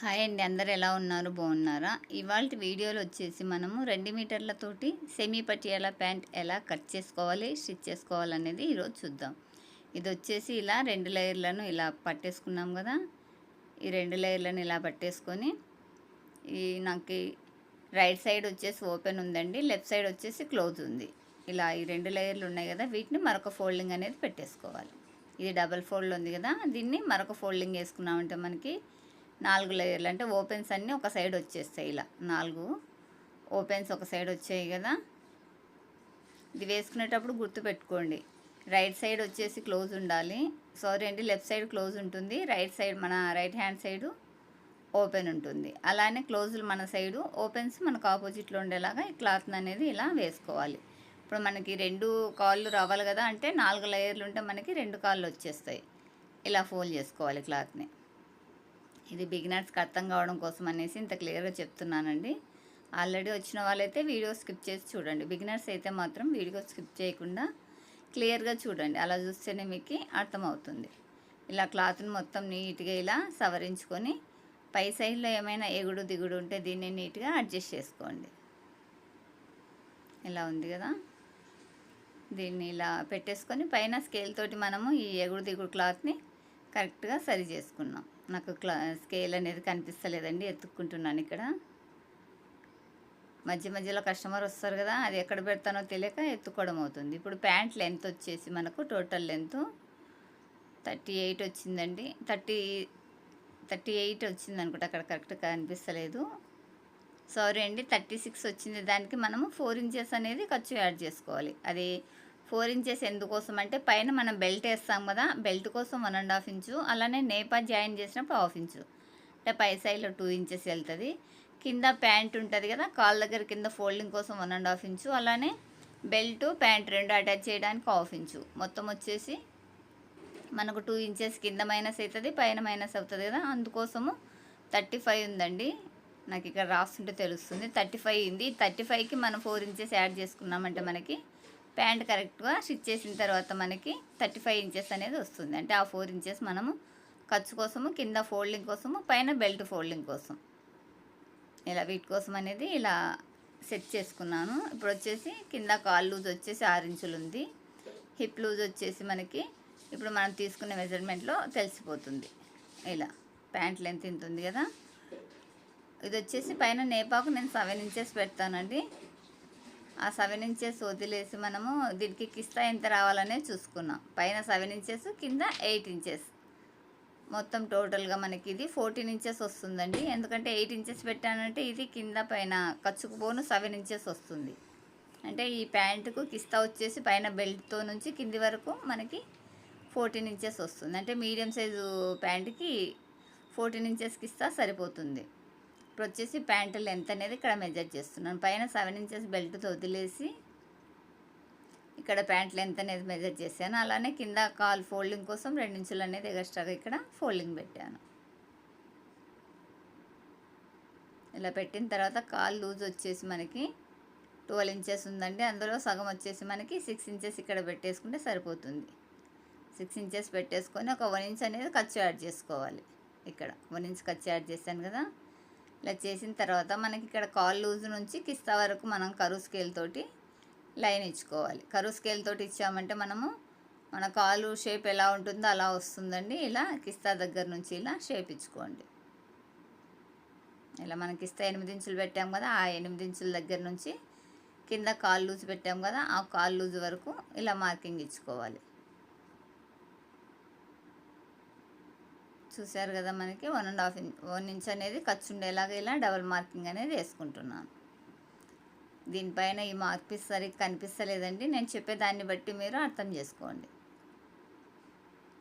Hi అండి. అందరు ఎలా ఉన్నారు? బాగున్నారా? ఇవాళ వీడియోలో వచ్చేసి మనము రెండు మీటర్లతోటి సెమీ పటియాలా ప్యాంట్ ఎలా కట్ చేసుకోవాలి స్టిచ్ చేసుకోవాలనేది ఈరోజు చూద్దాం. ఇది వచ్చేసి ఇలా రెండు లేయర్లను ఇలా పట్టేసుకున్నాం కదా. ఈ రెండు లేయర్లను ఇలా పట్టేసుకొని ఈ నాకు రైట్ సైడ్ వచ్చేసి ఓపెన్ ఉందండి. లెఫ్ట్ సైడ్ వచ్చేసి క్లోజ్ ఉంది. ఇలా ఈ రెండు లేయర్లు ఉన్నాయి కదా. వీటిని మరొక ఫోల్డింగ్ అనేది పెట్టేసుకోవాలి. ఇది డబల్ ఫోల్డ్ ఉంది కదా. దీన్ని మరొక ఫోల్డింగ్ వేసుకున్నామంటే మనకి నాలుగు లేయర్లు. అంటే ఓపెన్స్ అన్నీ ఒక సైడ్ వచ్చేస్తాయి ఇలా. నాలుగు ఓపెన్స్ ఒక సైడ్ వచ్చాయి కదా. ఇది వేసుకునేటప్పుడు గుర్తుపెట్టుకోండి రైట్ సైడ్ వచ్చేసి క్లోజ్ ఉండాలి. సారీ అండి లెఫ్ట్ సైడ్ క్లోజ్ ఉంటుంది. రైట్ సైడ్ మన రైట్ హ్యాండ్ సైడు ఓపెన్ ఉంటుంది. అలానే క్లోజులు మన సైడు ఓపెన్స్ మనకు ఆపోజిట్లో ఉండేలాగా ఈ క్లాత్ అనేది ఇలా వేసుకోవాలి. ఇప్పుడు మనకి రెండు కాళ్ళు రావాలి కదా అంటే నాలుగు లేయర్లు ఉంటే మనకి రెండు కాళ్ళు వచ్చేస్తాయి. ఇలా ఫోల్డ్ చేసుకోవాలి క్లాత్ని. ఇది బిగినర్స్కి అర్థం కావడం కోసం అనేసి ఇంత క్లియర్గా చెప్తున్నానండి. ఆల్రెడీ వచ్చిన వాళ్ళైతే వీడియో స్కిప్ చేసి చూడండి. బిగినర్స్ అయితే మాత్రం వీడియో స్కిప్ చేయకుండా క్లియర్గా చూడండి. అలా చూస్తేనే మీకు అర్థమవుతుంది. ఇలా క్లాత్ని మొత్తం నీట్గా ఇలా సవరించుకొని పై సైడ్లో ఏమైనా ఎగుడు దిగుడు ఉంటే దీన్ని నీట్గా అడ్జస్ట్ చేసుకోండి. ఇలా ఉంది కదా? దీన్ని ఇలా పెట్టేసుకొని పైన స్కేల్ తోటి మనము ఈ ఎగుడు దిగుడు క్లాత్ని కరెక్ట్గా సరి చేసుకున్నాం. నాకు క్లా స్కేల్ అనేది కనిపిస్తలేదండి ఎత్తుక్కుంటున్నాను ఇక్కడ. మధ్య మధ్యలో కస్టమర్ వస్తారు కదా అది ఎక్కడ పెడతానో తెలియక ఎత్తుకోవడం అవుతుంది. ఇప్పుడు ప్యాంట్ లెంత్ వచ్చేసి మనకు టోటల్ లెంత్ థర్టీ ఎయిట్ వచ్చిందండి. థర్టీ థర్టీ ఎయిట్ వచ్చింది అనుకుంటా అక్కడ కరెక్ట్గా కనిపిస్తలేదు. సారీ అండి థర్టీ సిక్స్ వచ్చింది. దానికి మనము ఫోర్ ఇంచెస్ అనేది ఖర్చు యాడ్ చేసుకోవాలి. అది ఫోర్ ఇంచెస్ ఎందుకోసం అంటే పైన మనం బెల్ట్ వేస్తాం కదా బెల్ట్ కోసం వన్ అండ్ హాఫ్ ఇంచు అలానే నేపా జాయిన్ చేసినప్పుడు హాఫ్ ఇంచు. అంటే పై సైడ్లో టూ ఇంచెస్ వెళ్తుంది. కింద ప్యాంట్ ఉంటుంది కదా కాళ్ళ దగ్గర కింద ఫోల్డింగ్ కోసం వన్ అండ్ హాఫ్ ఇంచు అలానే బెల్ట్ ప్యాంట్ రెండు అటాచ్ చేయడానికి హాఫ్ ఇంచు. మొత్తం వచ్చేసి మనకు టూ ఇంచెస్ కింద మైనస్ అవుతుంది పైన మైనస్ అవుతుంది కదా అందుకోసము థర్టీ ఫైవ్ ఉందండి. నాకు ఇక్కడ రాస్తుంటే తెలుస్తుంది. థర్టీ ఫైవ్ ఉంది. థర్టీ ఫైవ్కి మనం ఫోర్ ఇంచెస్ యాడ్ చేసుకున్నామంటే మనకి ప్యాంట్ కరెక్ట్గా స్టిచ్ చేసిన తర్వాత మనకి థర్టీ ఫైవ్ ఇంచెస్ అనేది వస్తుంది. అంటే ఆ ఫోర్ ఇంచెస్ మనము ఖర్చు కోసము కింద ఫోల్డింగ్ కోసము పైన బెల్ట్ ఫోల్డింగ్ కోసం. ఇలా వీటి కోసం అనేది ఇలా సెట్ చేసుకున్నాను. ఇప్పుడు వచ్చేసి కింద కాల్ లూజ్ వచ్చేసి ఆరు ఇంచులు ఉంది. హిప్ లూజ్ వచ్చేసి మనకి ఇప్పుడు మనం తీసుకునే మెజర్మెంట్లో తెలిసిపోతుంది. ఇలా ప్యాంట్ లెంత్ ఇంత ఉంది కదా. ఇది వచ్చేసి పైన నేపాకు నేను సెవెన్ ఇంచెస్ పెడతానండి. ఆ సెవెన్ ఇంచెస్ వదిలేసి మనము దీనికి కిస్తా ఎంత రావాలనే చూసుకున్నాం. పైన సెవెన్ ఇంచెస్ కింద ఎయిట్ ఇంచెస్. మొత్తం టోటల్గా మనకి ఇది ఫోర్టీన్ ఇంచెస్ వస్తుందండి. ఎందుకంటే ఎయిట్ ఇంచెస్ పెట్టానంటే ఇది కింద పైన ఖర్చుకు పోను సెవెన్ ఇంచెస్ వస్తుంది. అంటే ఈ ప్యాంటుకు కిస్తా వచ్చేసి పైన బెల్ట్తో నుంచి కింది వరకు మనకి ఫోర్టీన్ ఇంచెస్ వస్తుంది. అంటే మీడియం సైజు ప్యాంటుకి ఫోర్టీన్ ఇంచెస్ కిస్తా సరిపోతుంది. ఇప్పుడు వచ్చేసి ప్యాంటు లెంత్ అనేది ఇక్కడ మెజర్ చేస్తున్నాను. పైన సెవెన్ ఇంచెస్ బెల్ట్తో వదిలేసి ఇక్కడ ప్యాంట్ లెంత్ అనేది మెజర్ చేశాను. అలానే కింద కాల్ ఫోల్డింగ్ కోసం రెండు ఇంచులు అనేది ఎక్స్ట్రాగా ఇక్కడ ఫోల్డింగ్ పెట్టాను. ఇలా పెట్టిన తర్వాత కాల్ లూజ్ వచ్చేసి మనకి ట్వెల్వ్ ఇంచెస్ ఉందండి. అందులో సగం వచ్చేసి మనకి సిక్స్ ఇంచెస్ ఇక్కడ పెట్టేసుకుంటే సరిపోతుంది. సిక్స్ ఇంచెస్ పెట్టేసుకొని ఒక వన్ ఇంచ్ అనేది ఖర్చు యాడ్ చేసుకోవాలి. ఇక్కడ వన్ ఇంచ్ ఖర్చు యాడ్ చేశాను కదా. ఇలా చేసిన తర్వాత మనకి ఇక్కడ కాల్ లూజ్ నుంచి కిస్తా వరకు మనం కరువు స్కేల్ తోటి లైన్ ఇచ్చుకోవాలి. కరువు స్కేల్ తోటి ఇచ్చామంటే మనము మన కాలు షేప్ ఎలా ఉంటుందో అలా వస్తుందండి. ఇలా కిస్తా దగ్గర నుంచి ఇలా షేప్ ఇచ్చుకోండి. ఇలా మనం కిస్తా ఎనిమిది ఇంచులు పెట్టాం కదా ఆ ఎనిమిది ఇంచుల దగ్గర నుంచి కింద కాల్ లూజ్ పెట్టాం కదా ఆ కాల్ లూజ్ వరకు ఇలా మార్కింగ్ ఇచ్చుకోవాలి. చూసారు కదా మనకి. One and half inch one inch అనేది ఖర్చు ఉండేలాగా ఇలా డబల్ మార్కింగ్ అనేది వేసుకుంటున్నాను. దీనిపైన ఈ మార్క్ పీస్ సరిగ్గా కనిపిస్తలేదండి. నేను చెప్పే దాన్ని బట్టి మీరు అర్థం చేసుకోండి.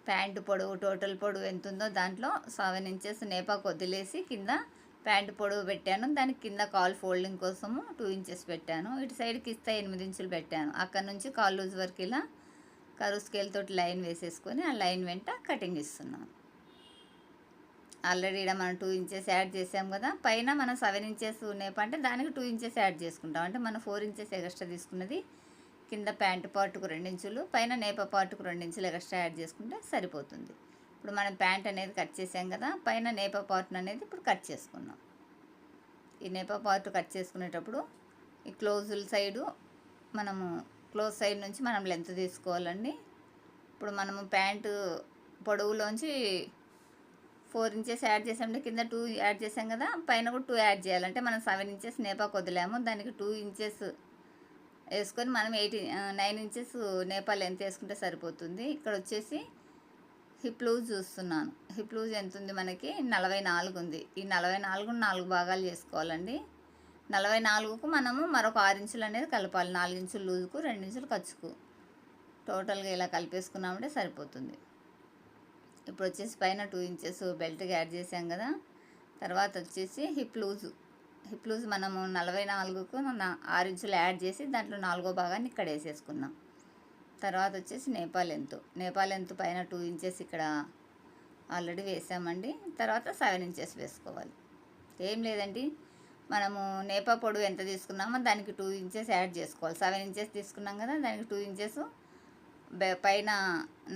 ప్యాంటు పొడవు టోటల్ పొడవు ఎంత ఉందో దాంట్లో సెవెన్ ఇంచెస్ నేపాకు వదిలేసి కింద ప్యాంటు పొడవు పెట్టాను. దాని కింద కాల్ ఫోల్డింగ్ కోసము టూ ఇంచెస్ పెట్టాను. ఇటు సైడ్కి ఇస్తే ఎనిమిది ఇంచులు పెట్టాను. అక్కడ నుంచి కాల్ లూజ్ వరకు ఇలా కరువు స్కేల్ తోటి లైన్ వేసేసుకొని ఆ లైన్ వెంట కటింగ్ ఇస్తున్నాను. ఆల్రెడీ ఇక్కడ మనం టూ ఇంచెస్ యాడ్ చేసాం కదా పైన మనం సెవెన్ ఇంచెస్ నేప అంటే దానికి టూ ఇంచెస్ యాడ్ చేసుకుంటాం. అంటే మనం ఫోర్ ఇంచెస్ ఎక్స్ట్రా తీసుకున్నది కింద ప్యాంటు పార్ట్కు రెండించులు పైన నేప పార్ట్కు రెండించులు ఎక్స్ట్రా యాడ్ చేసుకుంటే సరిపోతుంది. ఇప్పుడు మనం ప్యాంట్ అనేది కట్ చేసాం కదా పైన నేప పార్ట్ అనేది ఇప్పుడు కట్ చేసుకున్నాం. ఈ నేప పార్ట్ కట్ చేసుకునేటప్పుడు ఈ క్లోజుల సైడు మనము క్లోజ్ సైడ్ నుంచి మనం లెంత్ తీసుకోవాలండి. ఇప్పుడు మనము ప్యాంటు పొడవులోంచి ఫోర్ ఇంచెస్ యాడ్ చేసామంటే కింద టూ యాడ్ చేసాం కదా పైన కూడా టూ యాడ్ చేయాలంటే మనం సెవెన్ ఇంచెస్ నేపాకు వదిలాము. దానికి టూ ఇంచెస్ వేసుకొని మనం ఎయిటీ నైన్ ఇంచెస్ నేపాల్ ఎంత వేసుకుంటే సరిపోతుంది. ఇక్కడ వచ్చేసి హిప్ లూజ్ చూస్తున్నాను. హిప్ లూజ్ ఎంత ఉంది మనకి? నలభై నాలుగు ఉంది. ఈ నలభై నాలుగు నాలుగు భాగాలు చేసుకోవాలండి. నలభై నాలుగుకు మనము మరొక ఆరు ఇంచులు అనేది కలపాలి. నాలుగు ఇంచులు లూజుకు రెండు ఇంచులు ఖర్చుకు టోటల్గా ఇలా కలిపేసుకున్నామంటే సరిపోతుంది. ఇప్పుడు వచ్చేసి పైన టూ ఇంచెస్ బెల్ట్కి యాడ్ చేసాం కదా. తర్వాత వచ్చేసి హిప్ లూజ్ హిప్ లూజ్ మనము నలభై నాలుగుకు ఆరు ఇంచులు యాడ్ చేసి దాంట్లో నాలుగో భాగాన్ని ఇక్కడ వేసేసుకున్నాం. తర్వాత వచ్చేసి నేపాల్ ఎంతు నేపాల్ ఎంతు పైన టూ ఇంచెస్ ఇక్కడ ఆల్రెడీ వేసామండి. తర్వాత సెవెన్ ఇంచెస్ వేసుకోవాలి. ఏం లేదండి. మనము నేపా పొడవు ఎంత తీసుకున్నామో దానికి టూ ఇంచెస్ యాడ్ చేసుకోవాలి. సెవెన్ ఇంచెస్ తీసుకున్నాం కదా దానికి టూ ఇంచెస్ పైన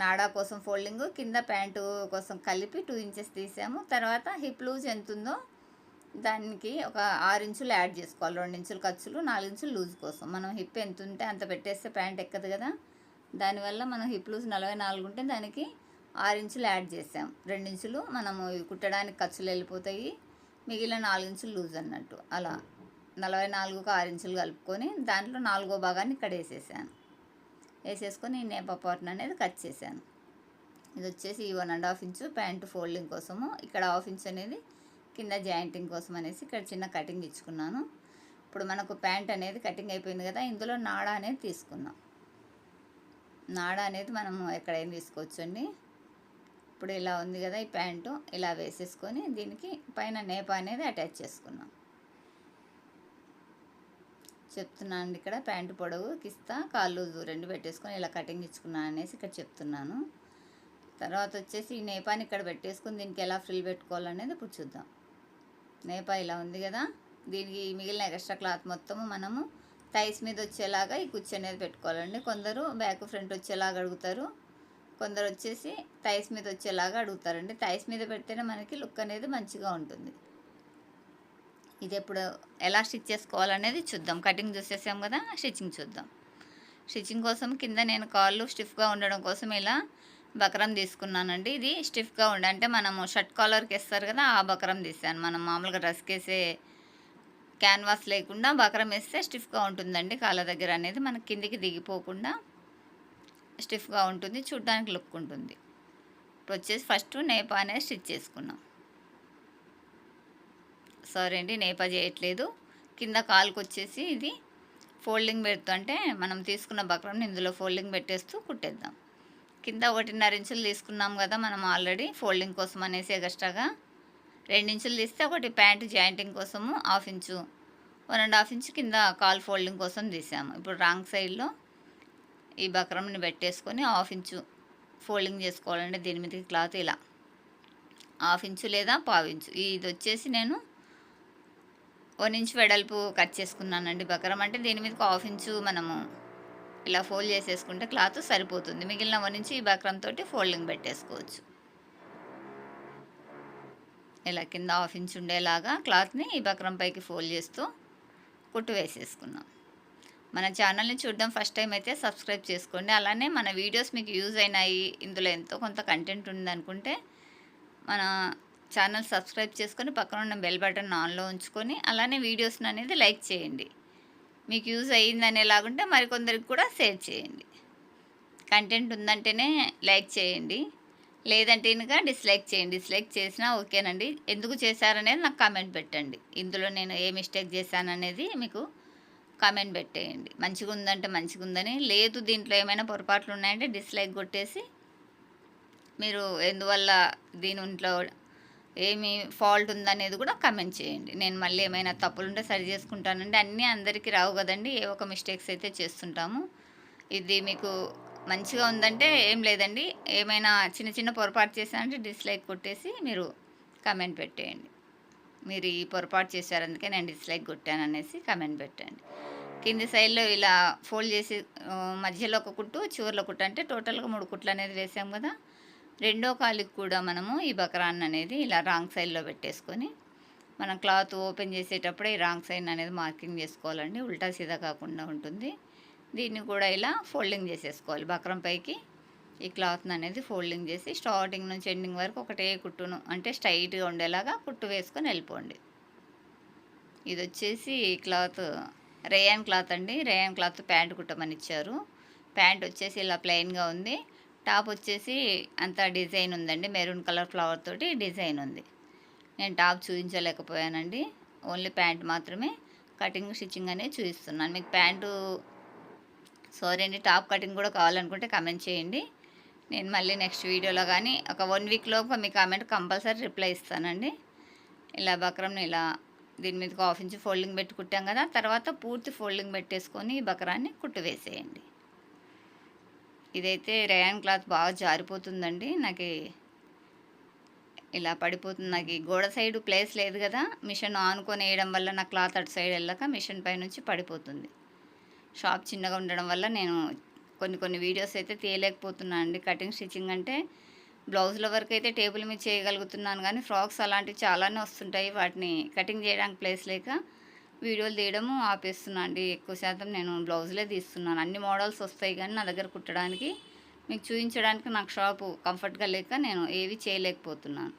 నాడా కోసం ఫోల్డింగ్ కింద ప్యాంటు కోసం కలిపి టూ ఇంచెస్ తీసాము. తర్వాత హిప్ లూజ్ ఎంత ఉందో దానికి ఒక ఆరు ఇంచులు యాడ్ చేసుకోవాలి. రెండు ఇంచులు ఖర్చులు నాలుగు ఇంచులు లూజ్ కోసం. మనం హిప్ ఎంత ఉంటే అంత పెట్టేస్తే ప్యాంట్ ఎక్కదు కదా. దానివల్ల మనం హిప్ లూజ్ నలభై నాలుగు ఉంటే దానికి ఆరు ఇంచులు యాడ్ చేసాం. రెండు ఇంచులు మనము కుట్టడానికి ఖర్చులు వెళ్ళిపోతాయి. మిగిలిన నాలుగు ఇంచులు లూజ్ అన్నట్టు. అలా నలభై నాలుగుకు ఆరు ఇంచులు కలుపుకొని దాంట్లో నాలుగో భాగాన్ని ఇక్కడ వేసేసాను వేసేసుకొని ఈ నేప అనేది కట్ చేశాను. ఇది వచ్చేసి ఈ one and half inch pant folding కోసము. ఇక్కడ హాఫ్ ఇంచ్ అనేది కింద జాయింటింగ్ కోసం అనేసి ఇక్కడ చిన్న కటింగ్ ఇచ్చుకున్నాను. ఇప్పుడు మనకు ప్యాంట్ అనేది కటింగ్ అయిపోయింది కదా ఇందులో నాడా అనేది తీసుకున్నాం నాడా అనేది మనము ఎక్కడైనా తీసుకోవచ్చండి. ఇప్పుడు ఇలా ఉంది కదా ఈ ప్యాంటు ఇలా వేసేసుకొని దీనికి పైన నేప అనేది అటాచ్ చేసుకున్నాం చెప్తున్నాను అండి ఇక్కడ. ప్యాంటు పొడవు కిస్తా కాళ్ళు రెండు పెట్టేసుకొని ఇలా కటింగ్ ఇచ్చుకున్నాను అనేసి ఇక్కడ చెప్తున్నాను. తర్వాత వచ్చేసి ఈ నేపాని ఇక్కడ పెట్టేసుకొని దీనికి ఎలా ఫ్రిల్ పెట్టుకోవాలనేది ఇప్పుడు చూద్దాం. నేపా ఇలా ఉంది కదా. దీనికి మిగిలిన ఎక్స్ట్రా క్లాత్ మొత్తము మనము టైస్ మీద వచ్చేలాగా ఈ కుర్చీ అనేది పెట్టుకోవాలండి. కొందరు బ్యాక్ ఫ్రంట్ వచ్చేలాగా అడుగుతారు. కొందరు వచ్చేసి టైస్ మీద వచ్చేలాగా అడుగుతారండి. టైస్ మీద పెడితేనే మనకి లుక్ అనేది మంచిగా ఉంటుంది. ఇది ఇప్పుడు ఎలా స్టిచ్ చేసుకోవాలనేది చూద్దాం. కటింగ్ చూసేసాం కదా స్టిచ్చింగ్ చూద్దాం. స్టిచ్చింగ్ కోసం కింద నేను కాళ్ళు స్టిఫ్గా ఉండడం కోసం ఇలా బకరం తీసుకున్నానండి. ఇది స్టిఫ్గా ఉండే అంటే మనము షర్ట్ కాలర్కి వేస్తారు కదా ఆ బకరం తీసాను. మనం మామూలుగా డ్రెస్కి వేసే క్యాన్వాస్ లేకుండా బకరం వేస్తే స్టిఫ్గా ఉంటుందండి. కాళ్ళ దగ్గర అనేది మనకి కిందికి దిగిపోకుండా స్టిఫ్గా ఉంటుంది చూడ్డానికి లుక్ ఉంటుంది. ఇప్పుడు వచ్చేసి ఫస్ట్ నేపా అనేది స్టిచ్ చేసుకున్నాం. సారీ అండి నేప చేయట్లేదు. కింద కాలుకు వచ్చేసి ఇది ఫోల్డింగ్ పెడుతూ అంటే మనం తీసుకున్న బక్రం ఇందులో ఫోల్డింగ్ పెట్టేస్తూ కుట్టేద్దాం. కింద ఒకటిన్నర ఇంచులు తీసుకున్నాం కదా మనం ఆల్రెడీ ఫోల్డింగ్ కోసం అనేసి ఎగస్ట్రాగా రెండు ఇంచులు తీస్తే ఒకటి ప్యాంటు జాయింటింగ్ కోసము half inch one and half inch కింద కాల్ ఫోల్డింగ్ కోసం తీసాము. ఇప్పుడు రాంగ్ సైడ్లో ఈ బక్రంని పెట్టేసుకొని హాఫ్ ఇంచు ఫోల్డింగ్ చేసుకోవాలంటే దీని మీద క్లాత్ ఇలా హాఫ్ ఇంచు లేదా పావు ఇంచు. ఇది వచ్చేసి నేను వన్ ఇంచ్ వెడల్పు కట్ చేసుకున్నానండి బకరం. అంటే దీని మీదకి హాఫ్ ఇంచు మనము ఇలా ఫోల్డ్ చేసేసుకుంటే క్లాత్ సరిపోతుంది. మిగిలిన వన్ ఇంచు ఈ బకరం తోటి ఫోల్డింగ్ పెట్టేసుకోవచ్చు. ఇలా కింద హాఫ్ ఇంచ్ ఉండేలాగా క్లాత్ని ఈ బకరం పైకి ఫోల్డ్ చేస్తూ కుట్టు వేసేసుకున్నాం మన ఛానల్ని చూడడం ఫస్ట్ టైం అయితే సబ్స్క్రైబ్ చేసుకోండి. అలానే మన వీడియోస్ మీకు యూజ్ అయినాయి. ఇందులో ఎంతో కొంత కంటెంట్ ఉంది అనుకుంటే మన ఛానల్ సబ్స్క్రైబ్ చేసుకొని పక్కన ఉన్న బెల్ బటన్ ఆన్లో ఉంచుకొని అలానే వీడియోస్ని అనేది లైక్ చేయండి. మీకు యూజ్ అయ్యింది అనేలాగుంటే మరికొందరికి కూడా షేర్ చేయండి. కంటెంట్ ఉందంటేనే లైక్ చేయండి. లేదంటే కనుక డిస్లైక్ చేయండి. డిస్లైక్ చేసినా ఓకేనండి ఎందుకు చేశారనేది నాకు కామెంట్ పెట్టండి. ఇందులో నేను ఏ మిస్టేక్ చేశాననేది మీకు కామెంట్ పెట్టేయండి. మంచిగా ఉందంటే మంచిగా ఉందని. లేదు దీంట్లో ఏమైనా పొరపాట్లు ఉన్నాయంటే డిస్లైక్ కొట్టేసి మీరు ఎందువల్ల దీని ఇంట్లో ఏమి ఫాల్ట్ ఉందనేది కూడా కమెంట్ చేయండి. నేను మళ్ళీ ఏమైనా తప్పులుంటే సరి చేసుకుంటానండి. అన్నీ అందరికీ రావు కదండి. ఏ ఒక మిస్టేక్స్ అయితే చేస్తుంటాము. ఇది మీకు మంచిగా ఉందంటే ఏం లేదండి. ఏమైనా చిన్న చిన్న పొరపాటు చేశానంటే డిస్లైక్ కొట్టేసి మీరు కమెంట్ పెట్టేయండి. మీరు ఈ పొరపాటు చేశారు అందుకే నేను డిస్లైక్ కొట్టాను అనేసి కమెంట్ పెట్టండి. కింది సైడ్లో ఇలా ఫోల్డ్ చేసి మధ్యలో ఒక కుట్టు చివరిలో కుట్టు అంటే టోటల్గా మూడు కుట్లు అనేది వేసాం కదా. రెండో కాలికి కూడా మనము ఈ బకరాన్ అనేది ఇలా రాంగ్ సైడ్లో పెట్టేసుకొని మనం క్లాత్ ఓపెన్ చేసేటప్పుడే ఈ రాంగ్ సైడ్ అనేది మార్కింగ్ చేసుకోవాలండి. ఉల్టా సీదా కాకుండా ఉంటుంది. దీన్ని కూడా ఇలా ఫోల్డింగ్ చేసేసుకోవాలి. బక్రం పైకి ఈ క్లాత్ని అనేది ఫోల్డింగ్ చేసి స్టార్టింగ్ నుంచి ఎండింగ్ వరకు ఒకటే కుట్టును అంటే స్ట్రైట్గా ఉండేలాగా కుట్టు వేసుకొని వెళ్ళిపోండి. ఇది వచ్చేసి క్లాత్ రేయాన్ క్లాత్ అండి. రేయాన్ క్లాత్ ప్యాంట్ కుట్టమని ఇచ్చారు. ప్యాంట్ వచ్చేసి ఇలా ప్లెయిన్గా ఉంది. టాప్ వచ్చేసి అంత డిజైన్ ఉందండి. మెరూన్ కలర్ ఫ్లవర్ తోటి డిజైన్ ఉంది. నేను టాప్ చూపించలేకపోయానండి. ఓన్లీ ప్యాంట్ మాత్రమే. కటింగ్ స్టిచ్చింగ్ అనేది చూపిస్తున్నాను. మీకు ప్యాంటు సారీ అండి టాప్ కటింగ్ కూడా కావాలనుకుంటే కమెంట్ చేయండి. నేను మళ్ళీ నెక్స్ట్ వీడియోలో కానీ ఒక వన్ వీక్లోపు మీ కామెంట్ కంపల్సరీ రిప్లై ఇస్తానండి. ఇలా బక్రంని ఇలా దీని మీదకి హాఫ్ ఇంచ్ ఫోల్డింగ్ పెట్టి కుట్టాం కదా తర్వాత పూర్తి ఫోల్డింగ్ పెట్టేసుకొని ఈ బక్రాన్ని కుట్టు వేసేయండి. ఇదైతే రయాన్ క్లాత్ బాగా జారిపోతుందండి. నాకు ఇలా పడిపోతుంది. నాకు గోడ సైడ్ ప్లేస్ లేదు కదా మిషన్ ఆనుకొని వేయడం వల్ల నా క్లాత్ అటు సైడ్ వెళ్ళాక మిషన్ పై నుంచి పడిపోతుంది. షాప్ చిన్నగా ఉండడం వల్ల నేను కొన్ని కొన్ని వీడియోస్ అయితే తీయలేకపోతున్నాను అండి. కటింగ్ స్టిచ్చింగ్ అంటే బ్లౌజ్ల వరకు అయితే టేబుల్ మీద చేయగలుగుతున్నాను. కానీ ఫ్రాక్స్ అలాంటివి చాలానే వస్తుంటాయి. వాటిని కటింగ్ చేయడానికి ప్లేస్ లేక వీడియోలు తీయడము ఆపేస్తున్నాను అండి. ఎక్కువ శాతం నేను బ్లౌజ్లే తీస్తున్నాను. అన్ని మోడల్స్ వస్తాయి కానీ నా దగ్గర కుట్టడానికి మీకు చూపించడానికి నాకు షాపు కంఫర్ట్గా లేక నేను ఏవి చేయలేకపోతున్నాను.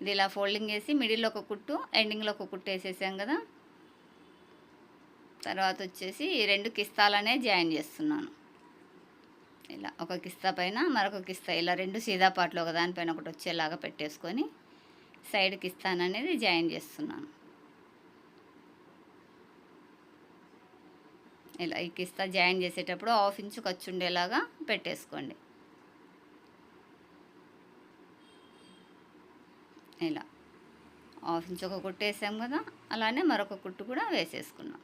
ఇది ఇలా ఫోల్డింగ్ చేసి మిడిల్లో ఒక కుట్టు ఎండింగ్లో ఒక కుట్టు వేసేసాం కదా. తర్వాత వచ్చేసి రెండు కిస్తాలనే జాయిన్ చేస్తున్నాను. ఇలా ఒక కిస్తా పైన మరొక కిస్తా ఇలా రెండు సీదా పాటలు ఒక దానిపైన ఒకటి వచ్చేలాగా పెట్టేసుకొని సైడ్ కిస్తాన్ అనేది జాయిన్ చేస్తున్నాను. ఇలా ఈ కిస్తా జాయిన్ చేసేటప్పుడు హాఫ్ ఇంచు ఖర్చు ఉండేలాగా పెట్టేసుకోండి. ఇలా హాఫ్ ఇంచ్ ఒక కుట్టు వేసాం కదా అలానే మరొక కుట్టు కూడా వేసేసుకున్నాం.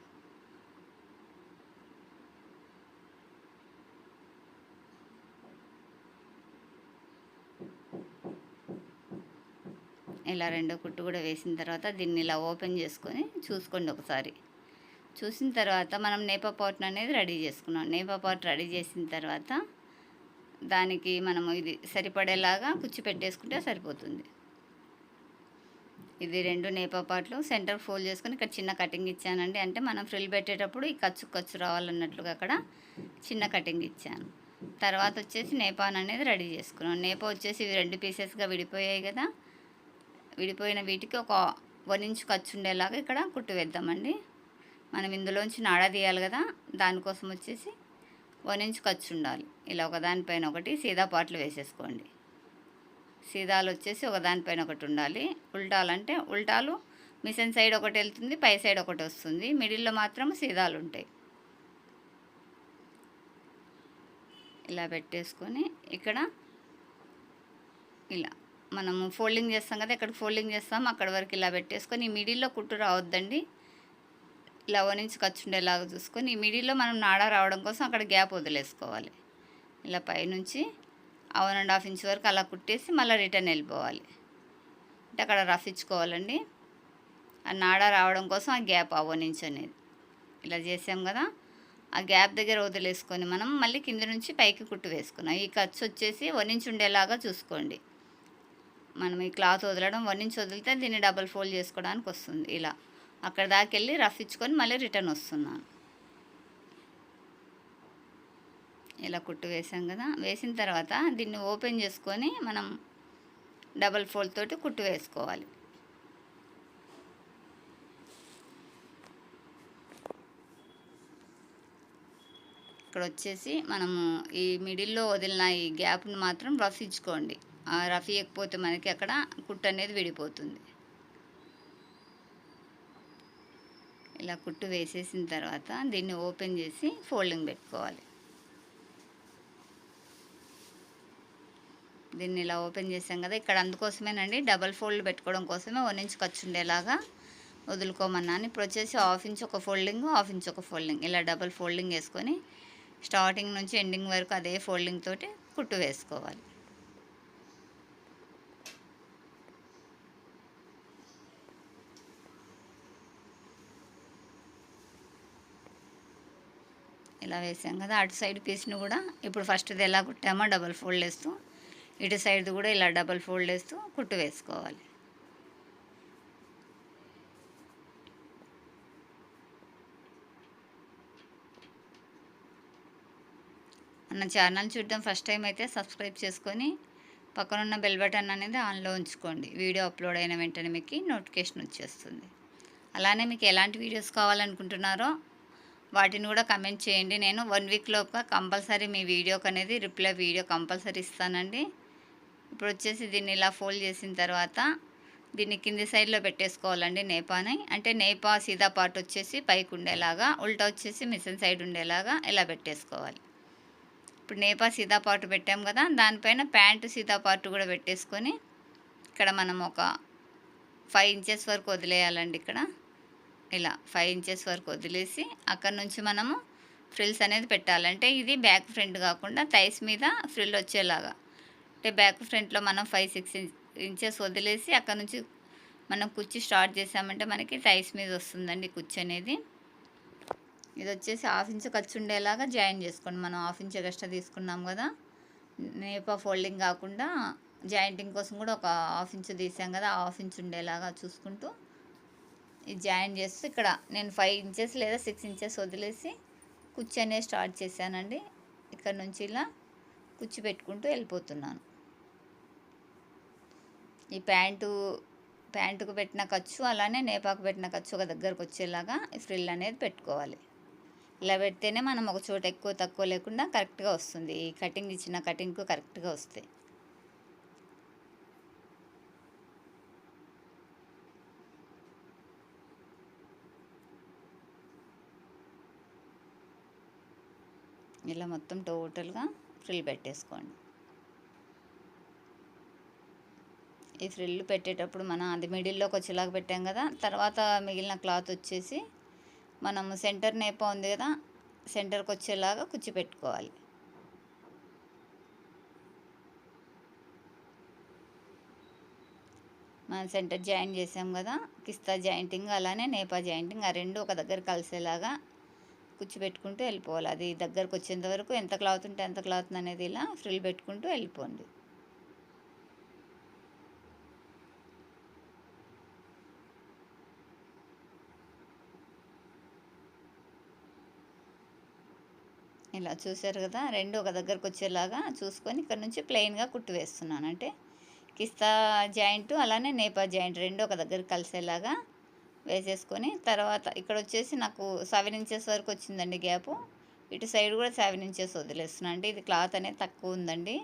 ఇలా రెండో కుట్టు కూడా వేసిన తర్వాత దీన్ని ఇలా ఓపెన్ చేసుకొని చూసుకోండి ఒకసారి. చూసిన తర్వాత మనం నేపా అనేది రెడీ చేసుకున్నాం. నేపా రెడీ చేసిన తర్వాత దానికి మనము ఇది సరిపడేలాగా కుచ్చి పెట్టేసుకుంటే సరిపోతుంది. ఇది రెండు నేపా పాట్లు సెంటర్ ఫోల్డ్ చేసుకొని ఇక్కడ చిన్న కటింగ్ ఇచ్చానండి. అంటే మనం ఫ్రిల్ పెట్టేటప్పుడు ఈ ఖర్చు ఖర్చు రావాలన్నట్లుగా అక్కడ చిన్న కటింగ్ ఇచ్చాను. తర్వాత వచ్చేసి నేపాన్ అనేది రెడీ చేసుకున్నాం. నేపా వచ్చేసి ఇవి రెండు పీసెస్గా విడిపోయాయి కదా. విడిపోయిన వీటికి ఒక వన్ ఇంచ్ ఖర్చు ఉండేలాగా ఇక్కడ కుట్టు వేద్దామండి. మనం ఇందులోంచి నాడ తీయాలి కదా దానికోసం వచ్చేసి వన్ ఇంచ్ ఖర్చు ఉండాలి. ఇలా ఒకదానిపైన ఒకటి సీదా పాటలు వేసేసుకోండి. సీదాలు వచ్చేసి ఒకదానిపైన ఒకటి ఉండాలి. ఉల్టాలంటే ఉల్టాలు మిషన్ సైడ్ ఒకటి వెళ్తుంది పై సైడ్ ఒకటి వస్తుంది. మిడిల్లో మాత్రం సీదాలు ఉంటాయి. ఇలా పెట్టేసుకొని ఇక్కడ ఇలా మనము ఫోల్డింగ్ చేస్తాం కదా ఇక్కడ ఫోల్డింగ్ చేస్తాం అక్కడ వరకు ఇలా పెట్టేసుకొని మిడిల్లో కుట్టు రావద్దండి. ఇలా నుంచి ఖర్చు ఉండేలాగా చూసుకొని ఈ మిడిల్లో మనం నాడా రావడం కోసం అక్కడ గ్యాప్ వదిలేసుకోవాలి. ఇలా పైనుంచి వన్ అండ్ హాఫ్ ఇంచ్ వరకు అలా కుట్టేసి మళ్ళీ రిటర్న్ వెళ్ళిపోవాలి. అంటే అక్కడ రఫ్ ఇచ్చుకోవాలండి. ఆ నాడా రావడం కోసం ఆ గ్యాప్ ఆ వన్ ఇంచ్ అనేది. ఇలా చేసాం కదా ఆ గ్యాప్ దగ్గర వదిలేసుకొని మనం మళ్ళీ కింద నుంచి పైకి కుట్టు వేసుకున్నాం. ఈ ఖర్చు వచ్చేసి వన్ ఇంచ్ ఉండేలాగా చూసుకోండి. మనం ఈ క్లాత్ వదలడం వన్ ఇంచ్ వదిలితే దీన్ని డబల్ ఫోల్డ్ చేసుకోవడానికి వస్తుంది. ఇలా. అక్కడ దాకా వెళ్ళి రఫ్ ఇచ్చుకొని మళ్ళీ రిటర్న్ వస్తున్నాను. ఇలా కుట్టు వేసాం కదా. వేసిన తర్వాత దీన్ని ఓపెన్ చేసుకొని మనం డబల్ ఫోల్డ్ తోటి కుట్టు వేసుకోవాలి. ఇక్కడ వచ్చేసి మనము ఈ మిడిల్లో వదిలిన ఈ గ్యాప్ని మాత్రం రఫ్ ఇచ్చుకోండి. ఆ రఫ్ ఇవ్వకపోతే మనకి అక్కడ కుట్టు అనేది విడిపోతుంది. ఇలా కుట్టు వేసేసిన తర్వాత దీన్ని ఓపెన్ చేసి ఫోల్డింగ్ పెట్టుకోవాలి. దీన్ని ఇలా ఓపెన్ చేసాం కదా ఇక్కడ అందుకోసమేనండి డబల్ ఫోల్డ్ పెట్టుకోవడం కోసమే వన్ ఇంచ్ ఖర్చు ఉండేలాగా వదులుకోమన్నాను ఇప్పుడు వచ్చేసి హాఫ్ ఇంచ్ ఒక ఫోల్డింగ్ హాఫ్ ఇంచ్ ఒక ఫోల్డింగ్ ఇలా డబల్ ఫోల్డింగ్ వేసుకొని స్టార్టింగ్ నుంచి ఎండింగ్ వరకు అదే ఫోల్డింగ్ తోటి కుట్టు వేసుకోవాలి. ఇలా వేసాం కదా. అటు సైడ్ పీస్ని కూడా ఇప్పుడు ఫస్ట్ది ఎలా కుట్టామో డబల్ ఫోల్డ్ వేస్తూ ఇటు సైడ్ది కూడా ఇలా డబల్ ఫోల్డ్ వేస్తూ కుట్టు వేసుకోవాలి. మన ఛానల్ చూడడం ఫస్ట్ టైం అయితే సబ్స్క్రైబ్ చేసుకొని పక్కనున్న బెల్ బటన్ అనేది ఆన్లో ఉంచుకోండి. వీడియో అప్లోడ్ అయిన వెంటనే మీకు నోటిఫికేషన్ వచ్చేస్తుంది. అలానే మీకు ఎలాంటి వీడియోస్ కావాలనుకుంటున్నారో వాటిని కూడా కమెంట్ చేయండి. నేను వన్ వీక్ లోపుగా కంపల్సరీ మీ వీడియోకి అనేది రిప్లై వీడియో కంపల్సరీ ఇస్తానండి. ఇప్పుడు వచ్చేసి దీన్ని ఇలా ఫోల్డ్ చేసిన తర్వాత దీన్ని కింది సైడ్లో పెట్టేసుకోవాలండి నేపాని. అంటే నేపా సీదా పార్ట్ వచ్చేసి పైకి ఉండేలాగా ఉల్టా వచ్చేసి మిషన్ సైడ్ ఉండేలాగా ఇలా పెట్టేసుకోవాలి. ఇప్పుడు నేపా సీదా పార్ట్ పెట్టాం కదా దానిపైన ప్యాంటు సీదా పార్ట్ కూడా పెట్టేసుకొని ఇక్కడ మనం ఒక ఫైవ్ ఇంచెస్ వరకు వదిలేయాలండి ఇక్కడ. ఇలా ఫైవ్ ఇంచెస్ వరకు వదిలేసి అక్కడ నుంచి మనము ఫ్రిల్స్ అనేది పెట్టాలంటే ఇది బ్యాక్ ఫ్రంట్ కాకుండా థైస్ మీద ఫ్రిల్ వచ్చేలాగా. అంటే బ్యాక్ ఫ్రంట్లో మనం ఫైవ్ సిక్స్ ఇంచెస్ వదిలేసి అక్కడ నుంచి మనం కుర్చీ స్టార్ట్ చేసామంటే మనకి థైస్ మీద వస్తుందండి కుర్చీ అనేది. ఇది వచ్చేసి హాఫ్ ఇంచ్ ఖర్చు ఉండేలాగా జాయిన్ చేసుకోండి. మనం హాఫ్ ఇంచ్ ఎక్స్ట్రా తీసుకున్నాం కదా. నేప ఫోల్డింగ్ కాకుండా జాయింటింగ్ కోసం కూడా ఒక హాఫ్ ఇంచ్ తీసాం కదా. హాఫ్ ఇంచ్ ఉండేలాగా చూసుకుంటూ ఇది జాయిన్ చేస్తూ ఇక్కడ నేను ఫైవ్ ఇంచెస్ లేదా సిక్స్ ఇంచెస్ వదిలేసి కుర్చీ అనేది స్టార్ట్ చేశానండి. ఇక్కడ నుంచి ఇలా కుర్చీ పెట్టుకుంటూ వెళ్ళిపోతున్నాను. ఈ ప్యాంటు ప్యాంటుకు పెట్టిన ఖర్చు అలానే నేపాకు పెట్టిన ఖర్చు ఒక దగ్గరకు వచ్చేలాగా ఈ ఫ్రిల్ అనేది పెట్టుకోవాలి. ఇలా పెడితేనే మనం ఒక చోట ఎక్కువ తక్కువ లేకుండా కరెక్ట్గా వస్తుంది. ఈ కటింగ్ ఇచ్చిన కటింగ్కు కరెక్ట్గా వస్తాయి. ఇలా మొత్తం టోటల్గా ఫ్రిల్ పెట్టేసుకోండి. ఈ ఫ్రిల్ పెట్టేటప్పుడు మనం అది మిడిల్లోకి వచ్చేలాగా పెట్టాం కదా తర్వాత మిగిలిన క్లాత్ వచ్చేసి మనము సెంటర్ నేప ఉంది కదా సెంటర్కి వచ్చేలాగా కుచ్చి పెట్టుకోవాలి మనం సెంటర్ జాయిన్ చేసాం కదా కిస్తా జాయింటింగ్ అలానే నేపా జాయింటింగ్ ఆ రెండు ఒక దగ్గర కలిసేలాగా కుచ్చి పెట్టుకుంటూ వెళ్ళిపోవాలి. అది దగ్గరకు వచ్చేంత వరకు ఎంత క్లాత్ ఉంటే ఎంత క్లాత్ అనేది ఇలా ఫ్రిల్ పెట్టుకుంటూ వెళ్ళిపోండి. ఇలా చూశారు కదా రెండు ఒక దగ్గరకు వచ్చేలాగా చూసుకొని ఇక్కడ నుంచి ప్లెయిన్గా కుట్టు వేస్తున్నాను. అంటే కిస్తా జాయింట్ అలానే నేపా జాయింట్ రెండు ఒక దగ్గర కలిసేలాగా వేసేసుకొని తర్వాత ఇక్కడ వచ్చేసి నాకు సెవెన్ ఇంచెస్ వరకు వచ్చిందండి గ్యాపు. ఇటు సైడ్ కూడా సెవెన్ ఇంచెస్ వదిలేస్తున్నాను అంటే ఇది క్లాత్ అనేది తక్కువ ఉందండి.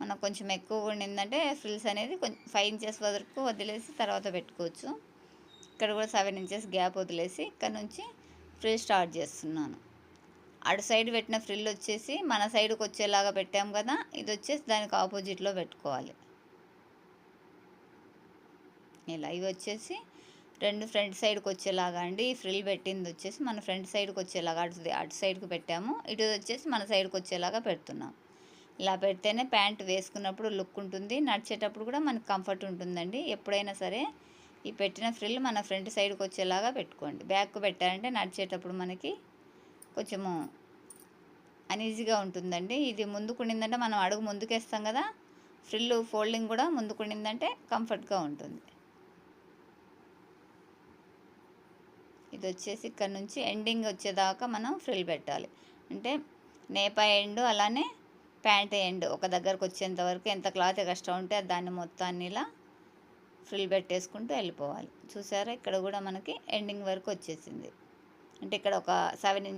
మనకు కొంచెం ఎక్కువ ఉండిందంటే ఫ్రిల్స్ అనేది కొంచెం ఫైవ్ ఇంచెస్ వరకు వదిలేసి తర్వాత పెట్టుకోవచ్చు. ఇక్కడ కూడా సెవెన్ ఇంచెస్ గ్యాప్ వదిలేసి ఇక్కడ నుంచి ఫ్రిల్ స్టార్ట్ చేస్తున్నాను. అటు సైడ్ పెట్టిన ఫ్రిల్ వచ్చేసి మన సైడ్కి వచ్చేలాగా పెట్టాం కదా ఇది వచ్చేసి దానికి ఆపోజిట్లో పెట్టుకోవాలి. ఇలా ఇవి వచ్చేసి రెండు ఫ్రంట్ సైడ్కి వచ్చేలాగా అండి. ఈ ఫ్రిల్ పెట్టింది వచ్చేసి మన ఫ్రంట్ సైడ్కి వచ్చేలాగా అటు అటు సైడ్కి పెట్టాము. ఇటు వచ్చేసి మన సైడ్కి వచ్చేలాగా పెడుతున్నాం. ఇలా పెడితేనే ప్యాంట్ వేసుకున్నప్పుడు లుక్ ఉంటుంది. నడిచేటప్పుడు కూడా మనకు కంఫర్ట్ ఉంటుందండి. ఎప్పుడైనా సరే ఈ పెట్టిన ఫ్రిల్ మన ఫ్రంట్ సైడ్కి వచ్చేలాగా పెట్టుకోండి. బ్యాక్ పెట్టారంటే నడిచేటప్పుడు మనకి కొంచెము అనీజీగా ఉంటుందండి. ఇది ముందుకుండిందంటే మనం అడుగు ముందుకేస్తాం కదా. ఫ్రిల్ ఫోల్డింగ్ కూడా ముందుకుండిందంటే కంఫర్ట్గా ఉంటుంది. ఇది వచ్చేసి ఇక్కడ నుంచి ఎండింగ్ వచ్చేదాకా మనం ఫ్రిల్ పెట్టాలి. అంటే నేపా ఎండ్ అలానే ప్యాంట్ ఎండ్ ఒక దగ్గరకు వచ్చేంత వరకు ఎంత క్లాత్ కష్టం ఉంటే దాన్ని మొత్తాన్ని ఇలా ఫ్రిల్ పెట్టేసుకుంటూ వెళ్ళిపోవాలి. చూసారా? ఇక్కడ కూడా మనకి ఎండింగ్ వరకు వచ్చేసింది. అంటే ఇక్కడ ఒక సెవెన్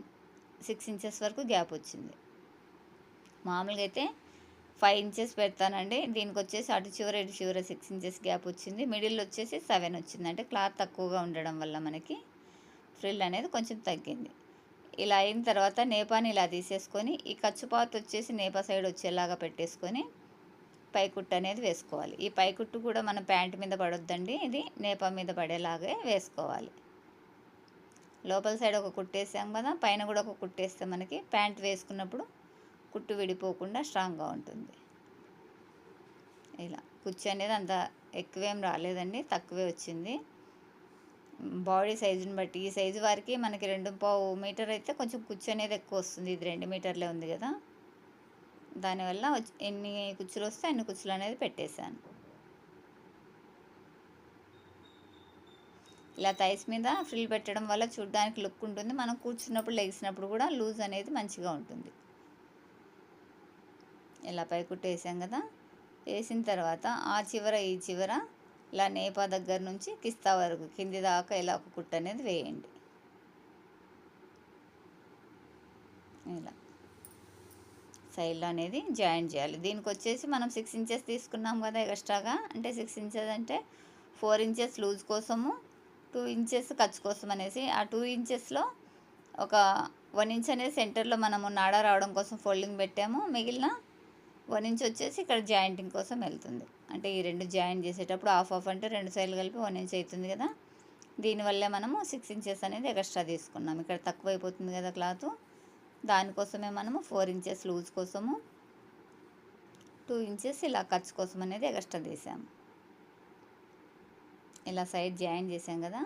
సిక్స్ ఇంచెస్ వరకు గ్యాప్ వచ్చింది. మామూలుగా అయితే ఫైవ్ ఇంచెస్ పెడతానండి. దీనికి వచ్చేసి అటు చివర ఇటు చివర సిక్స్ ఇంచెస్ గ్యాప్ వచ్చింది. మిడిల్ వచ్చేసి సెవెన్ వచ్చింది. అంటే క్లాత్ తక్కువగా ఉండడం వల్ల మనకి ఫ్రిల్ అనేది కొంచెం తగ్గింది. ఇలా అయిన తర్వాత నేపాని ఇలా తీసేసుకొని ఈ ఖర్చుపాత్ వచ్చేసి నేపా సైడ్ వచ్చేలాగా పెట్టేసుకొని పైకుట్టు అనేది వేసుకోవాలి. ఈ పైకుట్టు కూడా మనం ప్యాంట్ మీద పడొద్దండి ఇది నేపా మీద పడేలాగే వేసుకోవాలి. లోపల సైడ్ ఒక కుట్టేసాం కదా పైన కూడా ఒక కుట్టేస్తే మనకి ప్యాంట్ వేసుకున్నప్పుడు కుట్టు విడిపోకుండా స్ట్రాంగ్గా ఉంటుంది. ఇలా కుర్చీ అనేది అంత ఎక్కువేం రాలేదండి తక్కువే వచ్చింది. బాడీ సైజుని బట్టి. ఈ సైజు వారికి మనకి రెండు పావు మీటర్ అయితే కొంచెం కుర్చీ అనేది ఎక్కువ వస్తుంది. ఇది రెండు మీటర్లే ఉంది కదా. దానివల్ల ఎన్ని కుచ్చులు వస్తే అన్ని కుచ్చులు అనేది పెట్టేశాను. ఇలా థైస్ మీద ఫ్రిల్ పెట్టడం వల్ల చూడడానికి లుక్ ఉంటుంది. మనం కూర్చున్నప్పుడు లెగిసినప్పుడు కూడా లూజ్ అనేది మంచిగా ఉంటుంది. ఇలా పైకుట్టు వేసాం కదా. వేసిన తర్వాత ఆ చివర ఈ చివర ఇలా నేపా దగ్గర నుంచి కిస్తా వరకు కింది దాకా ఇలా ఒక కుట్ట అనేది వేయండి. ఇలా. సైడ్లో అనేది జాయిన్ చేయాలి. దీనికి వచ్చేసి మనం సిక్స్ ఇంచెస్ తీసుకున్నాం కదా ఎక్స్ట్రాగా అంటే సిక్స్ ఇంచెస్ అంటే ఫోర్ ఇంచెస్ లూజ్ కోసము టూ ఇంచెస్ ఖర్చు కోసం అనేసి ఆ టూ ఇంచెస్లో ఒక వన్ ఇంచ్ అనేది సెంటర్లో మనము నాడ రావడం కోసం ఫోల్డింగ్ పెట్టాము. మిగిలిన వన్ ఇంచ్ వచ్చేసి ఇక్కడ జాయింటింగ్ కోసం వెళ్తుంది. అంటే ఈ రెండు జాయిన్ చేసేటప్పుడు హాఫ్ హాఫ్ అంటే రెండు సైడ్లు కలిపి వన్ ఇంచ్ అవుతుంది కదా. దీనివల్లే మనము సిక్స్ ఇంచెస్ అనేది ఎక్స్ట్రా తీసుకున్నాం. ఇక్కడ తక్కువ అయిపోతుంది కదా క్లాత్. దానికోసమే మనము ఫోర్ ఇంచెస్ లూజ్ కోసము టూ ఇంచెస్ ఇలా ఖర్చు కోసం అనేది ఎక్స్ట్రా తీసాము ఇలా సైడ్ జాయిన్ చేసాం కదా.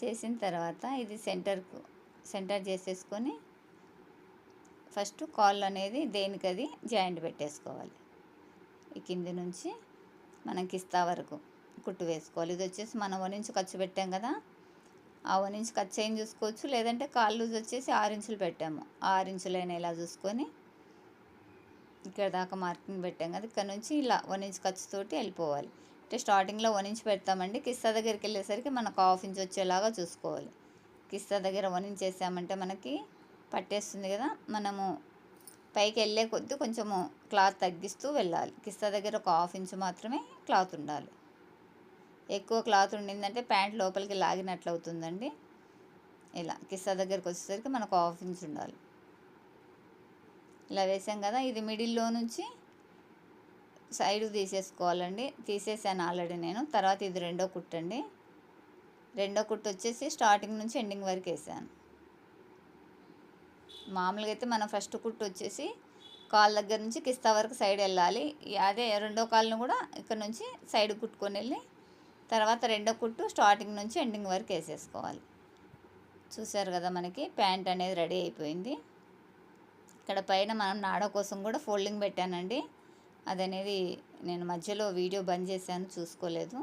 చేసిన తర్వాత ఇది సెంటర్కు సెంటర్ చేసేసుకొని ఫస్ట్ కాల్ అనేది దేనికది? జాయింట్ పెట్టేసుకోవాలి. ఈ కింది నుంచి మనం కిస్తా వరకు కుట్టు వేసుకోవాలి. ఇది వచ్చేసి మనం వన్ ఇంచు ఖర్చు పెట్టాం కదా ఆ వన్ ఇంచు ఖర్చు ఏం చూసుకోవచ్చు? లేదంటే కాళ్ళు వచ్చేసి ఆరు ఇంచులు పెట్టాము. ఆరు ఇంచులైనా ఇలా చూసుకొని ఇక్కడ దాకా మార్కింగ్ పెట్టాం కదా ఇక్కడ నుంచి ఇలా వన్ ఇంచ్ ఖర్చుతోటి వెళ్ళిపోవాలి. అంటే స్టార్టింగ్లో వన్ ఇంచ్ పెడతామండి. కిస్తా దగ్గరికి వెళ్ళేసరికి మనకు హాఫ్ ఇంచ్ వచ్చేలాగా చూసుకోవాలి. కిస్తా దగ్గర వన్ ఇంచ్ వేసామంటే మనకి పట్టేస్తుంది కదా మనము పైకి వెళ్ళే కొద్దీ కొంచెము క్లాత్ తగ్గిస్తూ వెళ్ళాలి. కిస్తా దగ్గర ఒక హాఫ్ ఇంచ్ మాత్రమే క్లాత్ ఉండాలి. ఎక్కువ క్లాత్ ఉండిందంటే ప్యాంట్ లోపలికి లాగినట్లు అవుతుందండి. ఇలా కిస్తా దగ్గరకు వచ్చేసరికి మనకు హాఫ్ ఇంచ్ ఉండాలి. ఇలా వేసాం కదా ఇది మిడిల్లో నుంచి సైడ్ తీసేసుకోవాలండి. తీసేసాను ఆల్రెడీ నేను. తర్వాత ఇది రెండో కుట్టండి. రెండో కుట్టు వచ్చేసి స్టార్టింగ్ నుంచి ఎండింగ్ వరకు వేసాను. మామూలుగా అయితే మనం ఫస్ట్ కుట్టు వచ్చేసి కాల్ దగ్గర నుంచి కిస్తా వరకు సైడ్ వెళ్ళాలి అదే రెండో కాల్ను కూడా ఇక్కడ నుంచి సైడ్ కుట్టుకొని వెళ్ళి తర్వాత రెండో కుట్టు స్టార్టింగ్ నుంచి ఎండింగ్ వరకు వేసేసుకోవాలి. చూసారు కదా మనకి ప్యాంట్ అనేది రెడీ అయిపోయింది. ఇక్కడ పైన మనం నాడ కోసం కూడా ఫోల్డింగ్ పెట్టానండి. అది అనేది నేను మధ్యలో వీడియో బంద్ చేశాను చూసుకోలేదు.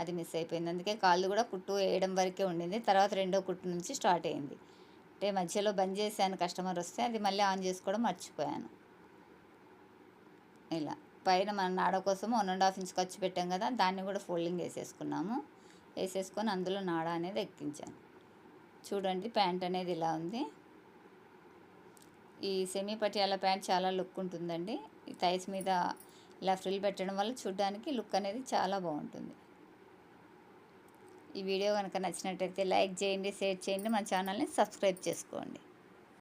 అది మిస్ అయిపోయింది. అందుకే కాళ్ళు కూడా కుట్టు వేయడం వరకే ఉండింది. తర్వాత రెండో కుట్టు నుంచి స్టార్ట్ అయింది. అంటే మధ్యలో బంద్ చేశాను కస్టమర్ వస్తే అది మళ్ళీ ఆన్ చేసుకోవడం మర్చిపోయాను. ఇలా పైన మన నాడ కోసం వన్ అండ్ హాఫ్ ఇంచ్ ఖర్చు పెట్టాం కదా దాన్ని కూడా ఫోల్డింగ్ వేసేసుకున్నాము. వేసేసుకొని అందులో నాడ అనేది ఎక్కించాను. చూడండి ప్యాంట్ అనేది ఇలా ఉంది. ఈ సెమీ పటియాల ప్యాంట్ చాలా లుక్ ఉంటుందండి. ఈ థైస్ మీద ఇలా ఫ్రిల్ పెట్టడం వల్ల చూడడానికి లుక్ అనేది చాలా బాగుంటుంది. ఈ వీడియో కనుక నచ్చినట్టయితే లైక్ చేయండి షేర్ చేయండి మన ఛానల్ని సబ్స్క్రైబ్ చేసుకోండి.